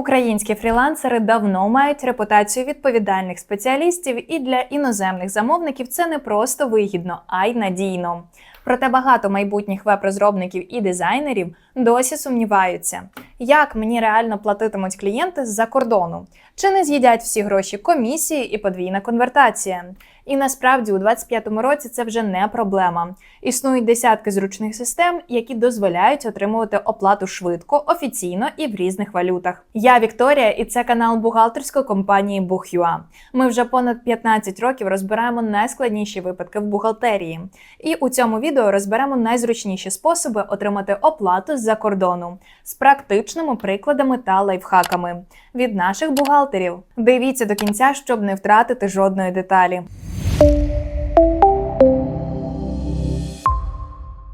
Українські фрілансери давно мають репутацію відповідальних спеціалістів, і для іноземних замовників це не просто вигідно, а й надійно. Проте багато майбутніх веб-розробників і дизайнерів досі сумніваються, як мені реально платитимуть клієнти з-за кордону, чи не з'їдять всі гроші комісії і подвійна конвертація. І насправді у 2025 році це вже не проблема. Існують десятки зручних систем, які дозволяють отримувати оплату швидко, офіційно і в різних валютах. Я Вікторія, і це канал бухгалтерської компанії Booh.ua. Ми вже понад 15 років розбираємо найскладніші випадки в бухгалтерії. І у цьому відео розберемо найзручніші способи отримати оплату з-за кордону з практичними прикладами та лайфхаками від наших бухгалтерів. Дивіться до кінця, щоб не втратити жодної деталі.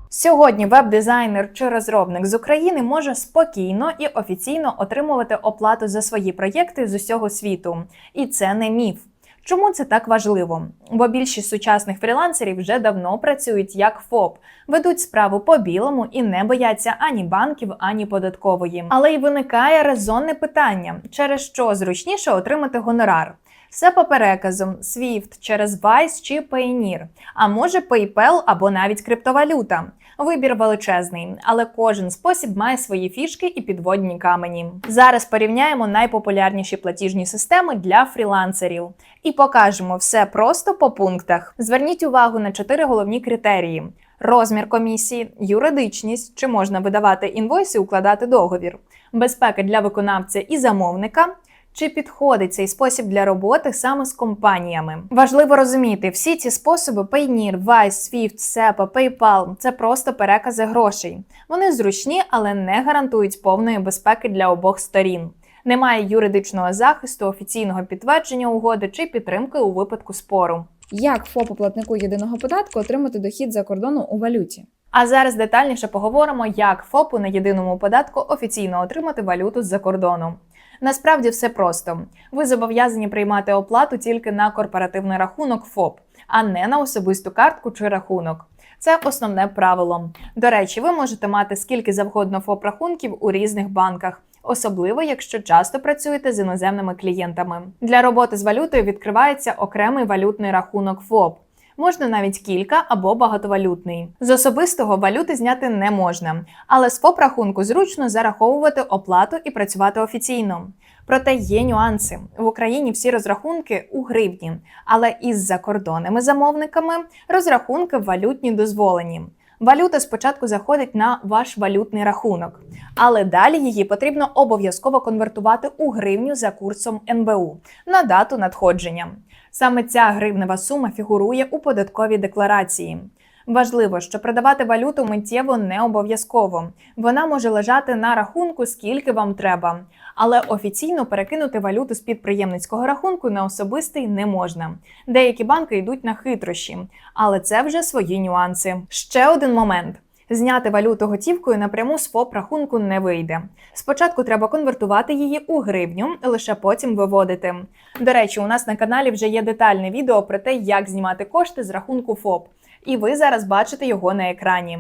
Сьогодні веб-дизайнер чи розробник з України може спокійно і офіційно отримувати оплату за свої проєкти з усього світу. І це не міф. Чому це так важливо? Бо більшість сучасних фрілансерів вже давно працюють як ФОП, ведуть справу по білому і не бояться ані банків, ані податкової. Але й виникає резонне питання, через що зручніше отримати гонорар. Все по переказам SWIFT через Wise чи Payoneer, а може PayPal або навіть криптовалюта. Вибір величезний, але кожен спосіб має свої фішки і підводні камені. Зараз порівняємо найпопулярніші платіжні системи для фрілансерів і покажемо все просто по пунктах. Зверніть увагу на чотири головні критерії: розмір комісії, юридичність, чи можна видавати інвойси, укладати договір, безпека для виконавця і замовника. Чи підходить цей спосіб для роботи саме з компаніями? Важливо розуміти, всі ці способи Payoneer, Wise, Swift, SEPA, PayPal – це просто перекази грошей. Вони зручні, але не гарантують повної безпеки для обох сторін. Немає юридичного захисту, офіційного підтвердження угоди чи підтримки у випадку спору. Як ФОПу-платнику єдиного податку отримати дохід за кордону у валюті? А зараз детальніше поговоримо, як ФОПу на єдиному податку офіційно отримати валюту з-за кордону. Насправді все просто. Ви зобов'язані приймати оплату тільки на корпоративний рахунок ФОП, а не на особисту картку чи рахунок. Це основне правило. До речі, ви можете мати скільки завгодно ФОП рахунків у різних банках, особливо якщо часто працюєте з іноземними клієнтами. Для роботи з валютою відкривається окремий валютний рахунок ФОП. Можна навіть кілька або багатовалютний. З особистого валюти зняти не можна, але з ФОП рахунку зручно зараховувати оплату і працювати офіційно. Проте є нюанси в Україні. Всі розрахунки у гривні, але із закордонними замовниками розрахунки валютні дозволені. Валюта спочатку заходить на ваш валютний рахунок, але далі її потрібно обов'язково конвертувати у гривню за курсом НБУ на дату надходження. Саме ця гривнева сума фігурує у податковій декларації. Важливо, що продавати валюту миттєво не обов'язково. Вона може лежати на рахунку, скільки вам треба. Але офіційно перекинути валюту з підприємницького рахунку на особистий не можна. Деякі банки йдуть на хитрощі, але це вже свої нюанси. Ще один момент. Зняти валюту готівкою напряму з ФОП рахунку не вийде. Спочатку треба конвертувати її у гривню, лише потім виводити. До речі, у нас на каналі вже є детальне відео про те, як знімати кошти з рахунку ФОП, і ви зараз бачите його на екрані.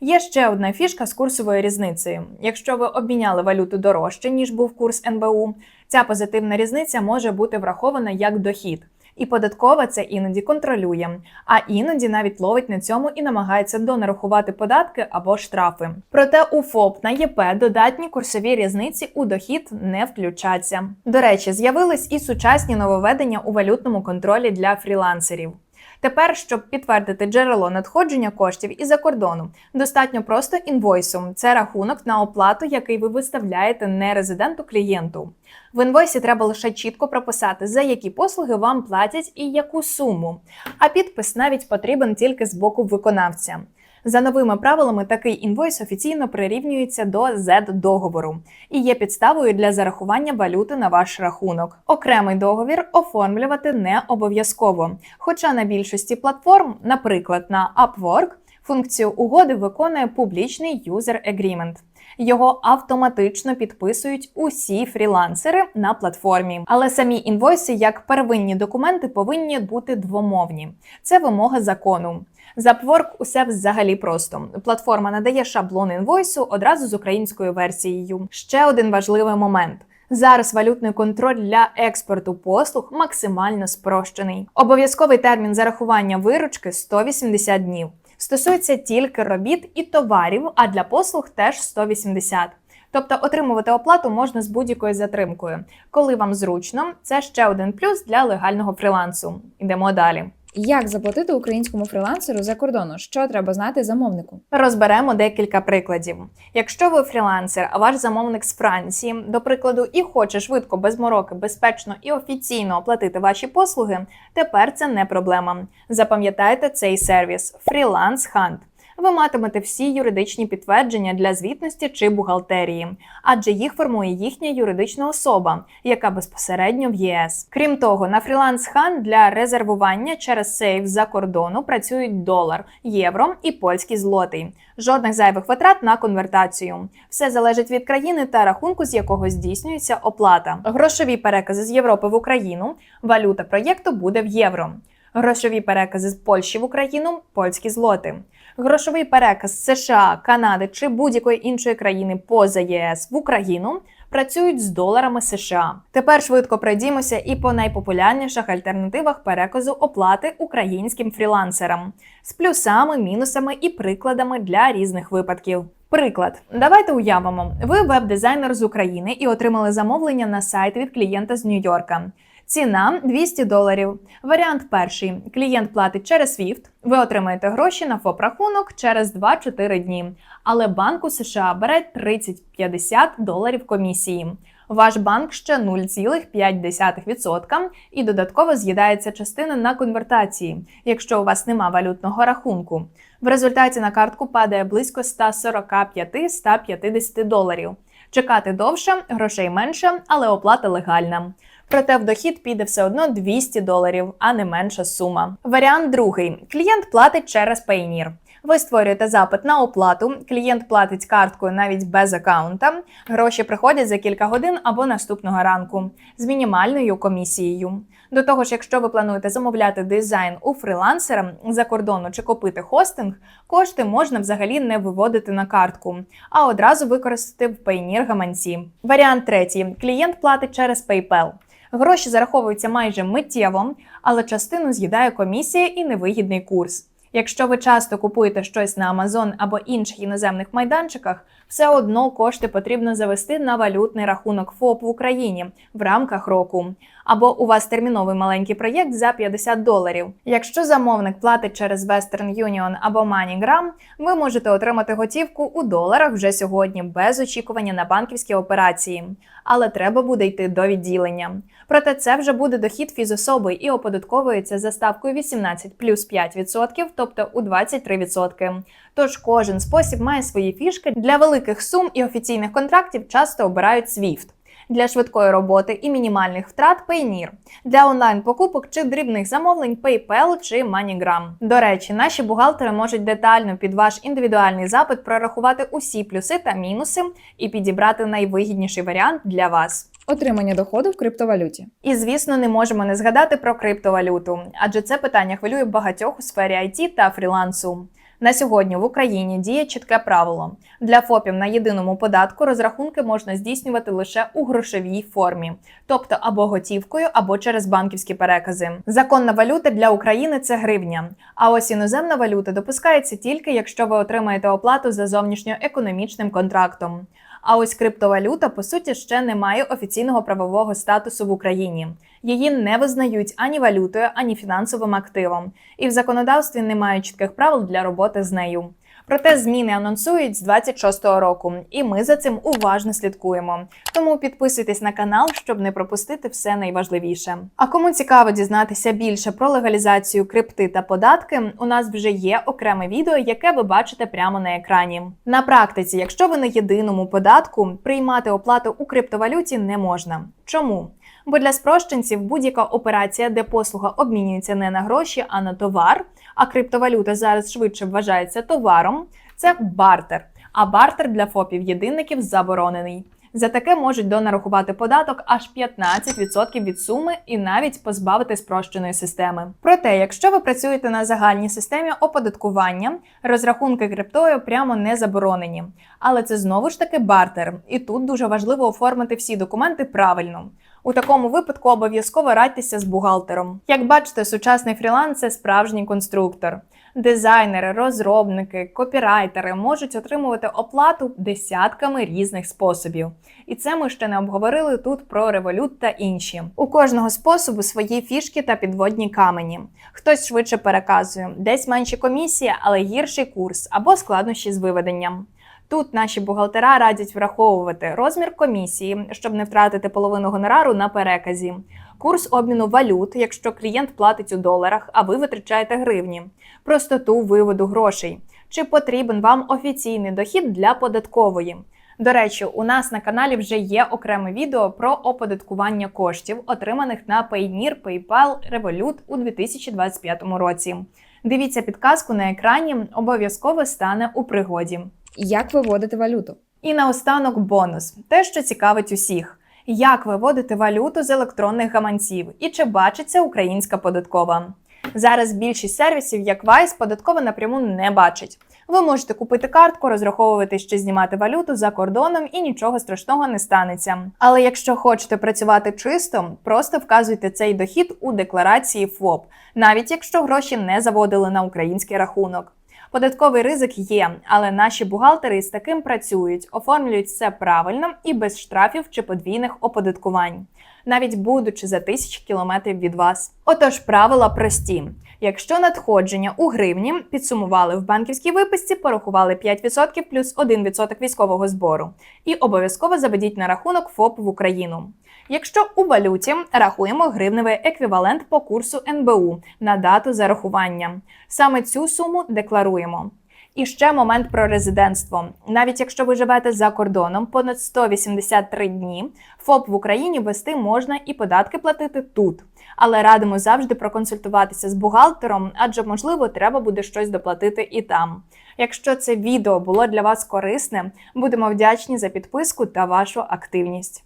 Є ще одна фішка з курсовою різницею. Якщо ви обміняли валюту дорожче, ніж був курс НБУ, ця позитивна різниця може бути врахована як дохід. І податкова це іноді контролює, а іноді навіть ловить на цьому і намагається донарахувати податки або штрафи. Проте у ФОП на ЄП додатні курсові різниці у дохід не включаться. До речі, з'явились і сучасні нововведення у валютному контролі для фрілансерів. Тепер, щоб підтвердити джерело надходження коштів із-за кордону, достатньо просто інвойсу. Це рахунок на оплату, який ви виставляєте не резиденту клієнту. В інвойсі треба лише чітко прописати, за які послуги вам платять і яку суму. А підпис навіть потрібен тільки з боку виконавця. За новими правилами, такий інвойс офіційно прирівнюється до Z-договору і є підставою для зарахування валюти на ваш рахунок. Окремий договір оформлювати не обов'язково. Хоча на більшості платформ, наприклад, на Upwork, функцію угоди виконує публічний User Agreement. Його автоматично підписують усі фрілансери на платформі. Але самі інвойси, як первинні документи, повинні бути двомовні. Це вимога закону. За Upwork усе взагалі просто. Платформа надає шаблон інвойсу одразу з українською версією. Ще один важливий момент. Зараз валютний контроль для експорту послуг максимально спрощений. Обов'язковий термін зарахування виручки 180 днів. Стосується тільки робіт і товарів, а для послуг теж 180. Тобто отримувати оплату можна з будь-якою затримкою. Коли вам зручно, це ще один плюс для легального фрілансу. Йдемо далі. Як заплатити українському фрілансеру за кордону? Що треба знати замовнику? Розберемо декілька прикладів. Якщо ви фрілансер, а ваш замовник з Франції, до прикладу, і хоче швидко, без мороки, безпечно і офіційно оплатити ваші послуги, тепер це не проблема. Запам'ятайте цей сервіс Freelance Hunt. Ви матимете всі юридичні підтвердження для звітності чи бухгалтерії, адже їх формує їхня юридична особа, яка безпосередньо в ЄС. Крім того, на Freelance Hunt для резервування через сейф за кордону працюють долар, євро і польський злотий. Жодних зайвих витрат на конвертацію. Все залежить від країни та рахунку, з якого здійснюється оплата. Грошові перекази з Європи в Україну. Валюта проєкту буде в євро. Грошові перекази з Польщі в Україну польські злоти. Грошовий переказ США, Канади чи будь-якої іншої країни поза ЄС в Україну працюють з доларами США. Тепер швидко пройдімося і по найпопулярніших альтернативах переказу оплати українським фрілансерам з плюсами, мінусами і прикладами для різних випадків. Приклад, давайте уявимо, ви веб-дизайнер з України і отримали замовлення на сайт від клієнта з Нью-Йорка. Ціна 200 доларів. Варіант перший: клієнт платить через SWIFT, ви отримаєте гроші на ФОП-рахунок через 2-4 дні. Але банк у США бере 30-50 доларів комісії. Ваш банк ще 0,5% і додатково з'їдається частина на конвертації, якщо у вас нема валютного рахунку. В результаті на картку падає близько 145-150 доларів. Чекати довше, грошей менше, але оплата легальна. Проте в дохід піде все одно 200 доларів, а не менша сума. Варіант другий: клієнт платить через Payoneer. Ви створюєте запит на оплату, клієнт платить карткою навіть без акаунта. Гроші приходять за кілька годин або наступного ранку з мінімальною комісією. До того ж, якщо ви плануєте замовляти дизайн у фрілансера за кордону чи купити хостинг, кошти можна взагалі не виводити на картку, а одразу використати в Payoneer гаманці. Варіант третій: клієнт платить через PayPal. Гроші зараховуються майже миттєво, але частину з'їдає комісія і невигідний курс. Якщо ви часто купуєте щось на Amazon або інших іноземних майданчиках, все одно кошти потрібно завести на валютний рахунок ФОП в Україні в рамках року. Або у вас терміновий маленький проєкт за 50 доларів. Якщо замовник платить через Western Union або MoneyGram, ви можете отримати готівку у доларах вже сьогодні без очікування на банківські операції. Але треба буде йти до відділення. Проте це вже буде дохід фізособи і оподатковується за ставкою 18 плюс 5%, тобто у 23%. Тож кожен спосіб має свої фішки для великих сум і офіційних контрактів часто обирають SWIFT. Для швидкої роботи і мінімальних втрат Payoneer. Для онлайн-покупок чи дрібних замовлень PayPal чи MoneyGram. До речі, наші бухгалтери можуть детально під ваш індивідуальний запит прорахувати усі плюси та мінуси і підібрати найвигідніший варіант для вас. Отримання доходу в криптовалюті. І звісно, не можемо не згадати про криптовалюту, адже це питання хвилює багатьох у сфері IT та фрілансу. На сьогодні в Україні діє чітке правило: для ФОПів на єдиному податку розрахунки можна здійснювати лише у грошовій формі, тобто або готівкою, або через банківські перекази. Законна валюта для України це гривня. А ось іноземна валюта допускається тільки якщо ви отримаєте оплату за зовнішньоекономічним контрактом. А ось криптовалюта по суті ще не має офіційного правового статусу в Україні. Її не визнають ані валютою, ані фінансовим активом, і в законодавстві немає чітких правил для роботи з нею. Проте зміни анонсують з 26-го року, і ми за цим уважно слідкуємо. Тому підписуйтесь на канал, щоб не пропустити все найважливіше. А кому цікаво дізнатися більше про легалізацію крипти та податки, у нас вже є окреме відео, яке ви бачите прямо на екрані. На практиці, якщо ви на єдиному податку, приймати оплату у криптовалюті не можна. Чому? Бо для спрощенців будь-яка операція, де послуга обмінюється не на гроші, а на товар, а криптовалюта зараз швидше вважається товаром, це бартер. А бартер для ФОПів єдинників заборонений. За таке можуть донарахувати податок аж 15% від суми і навіть позбавити спрощеної системи. Проте, якщо ви працюєте на загальній системі оподаткування, розрахунки криптою прямо не заборонені. Але це знову ж таки бартер, і тут дуже важливо оформити всі документи правильно. У такому випадку обов'язково радьтеся з бухгалтером. Як бачите, сучасний фріланс це справжній конструктор. Дизайнери, розробники, копірайтери можуть отримувати оплату десятками різних способів. І це ми ще не обговорили тут про револют та інші. У кожного способу свої фішки та підводні камені. Хтось швидше переказує, десь менші комісії, але гірший курс або складнощі з виведенням. Тут наші бухгалтера радять враховувати розмір комісії, щоб не втратити половину гонорару на переказі, курс обміну валют, якщо клієнт платить у доларах, а ви витрачаєте гривні, простоту виводу грошей. Чи потрібен вам офіційний дохід для податкової? До речі, у нас на каналі вже є окреме відео про оподаткування коштів, отриманих на Payoneer, PayPal, Revolut у 2025 році. Дивіться підказку на екрані, обов'язково стане у пригоді. Як виводити валюту? І наостанок бонус те, що цікавить усіх. Як виводити валюту з електронних гаманців і чи бачиться українська податкова? Зараз більшість сервісів, як Wise, податкова напряму не бачить. Ви можете купити картку, розраховувати, що знімати валюту за кордоном, і нічого страшного не станеться. Але якщо хочете працювати чисто, просто вказуйте цей дохід у декларації ФОП, навіть якщо гроші не заводили на український рахунок. Податковий ризик є, але наші бухгалтери з таким працюють, оформлюють все правильно і без штрафів чи подвійних оподаткувань, навіть будучи за тисячі кілометрів від вас. Отож, правила прості. Якщо надходження у гривні підсумували в банківській виписці, порахували 5% плюс 1% військового збору і обов'язково заведіть на рахунок ФОП в Україну. Якщо у валюті рахуємо гривневий еквівалент по курсу НБУ на дату зарахування, саме цю суму декларуємо. І ще момент про резидентство. Навіть якщо ви живете за кордоном понад 183 дні, ФОП в Україні вести можна і податки платити тут. Але радимо завжди проконсультуватися з бухгалтером, адже можливо треба буде щось доплатити і там. Якщо це відео було для вас корисне, будемо вдячні за підписку та вашу активність.